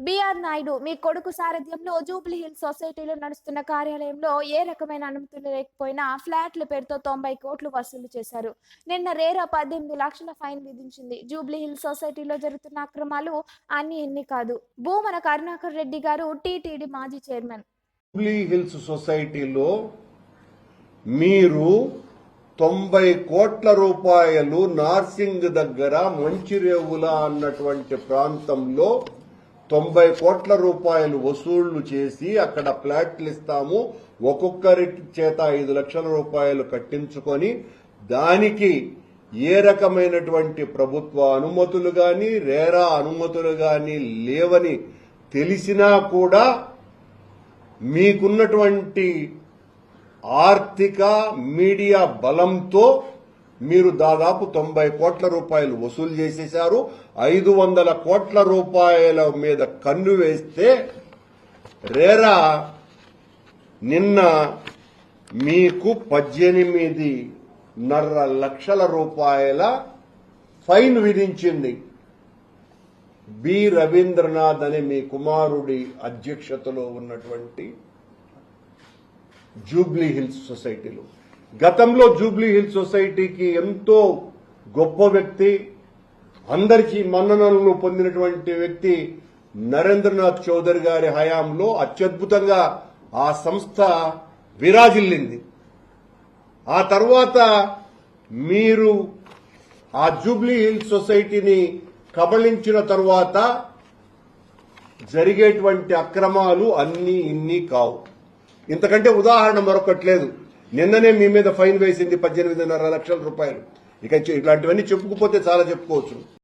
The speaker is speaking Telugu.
బిఆర్ నాయుడు మీ కొడుకు సారథ్యంలో జూబ్లీ హిల్స్ సొసైటీలో నడుస్తున్న కార్యాలయంలో ఏ రకమైన అనుమతులు లేకపోయినా ఫ్లాట్ల పేరుతో తొంభై కోట్లు వసూలు చేశారు. నిన్న రేరా పద్దెనిమిది లక్షల ఫైన్ విధించింది. జూబ్లీ హిల్స్ సొసైటీలో జరుగుతున్న అక్రమాలు అన్ని ఎన్ని కాదు. భూమన కరుణాకర్ రెడ్డి గారు టీటీడీ మాజీ చైర్మన్. జూబ్లీ హిల్స్ సొసైటీలో మీరు తొంభై కోట్ల రూపాయలు నార్సింగ్ దగ్గర మంచిరేవుల అన్నటువంటి ప్రాంతంలో తొంభై కోట్ల రూపాయలు వసూళ్ళు చేసి అక్కడ ఫ్లాట్లు ఇస్తాము. ఒక్కొక్కరి చేత ఐదు లక్షల రూపాయలు కట్టించుకొని దానికి ఏ రకమైనటువంటి ప్రభుత్వ అనుమతులు గాని రేరా అనుమతులు గాని లేవని తెలిసినా కూడా మీకున్నటువంటి ఆర్థిక మీడియా బలంతో మీరు దాదాపు తొంభై కోట్ల రూపాయలు వసూలు చేసేశారు. ఐదు వందల కోట్ల రూపాయల మీద కన్ను వేస్తే రేరా నిన్న మీకు పద్దెనిమిది నర్ర లక్షల రూపాయల ఫైన్ విధించింది. బి రవీంద్రనాథ్ అనే మీ కుమారుడి అధ్యక్షతలో ఉన్నటువంటి జూబ్లీ హిల్స్ సొసైటీలో. గతంలో జూబ్లీ హిల్స్ సొసైటీకి ఎంతో గొప్ప వ్యక్తి అందరికీ మన్ననలను పొందినటువంటి వ్యక్తి నరేంద్రనాథ్ చౌదరి గారి హయాంలో అత్యద్భుతంగా ఆ సంస్థ విరాజిల్లింది. ఆ తర్వాత మీరు ఆ జూబ్లీ హిల్స్ సొసైటీని కబళించిన తరువాత జరిగేటువంటి అక్రమాలు అన్ని ఇన్ని కావు. ఇంతకంటే ఉదాహరణ మరొకటి లేదు. నిన్ననే మీ మీద ఫైన్ వేసింది పద్దెనిమిదిన్నర లక్షల రూపాయలు. ఇక ఇలాంటివన్నీ చెప్పుకుపోతే చాలా చెప్పుకోవచ్చు.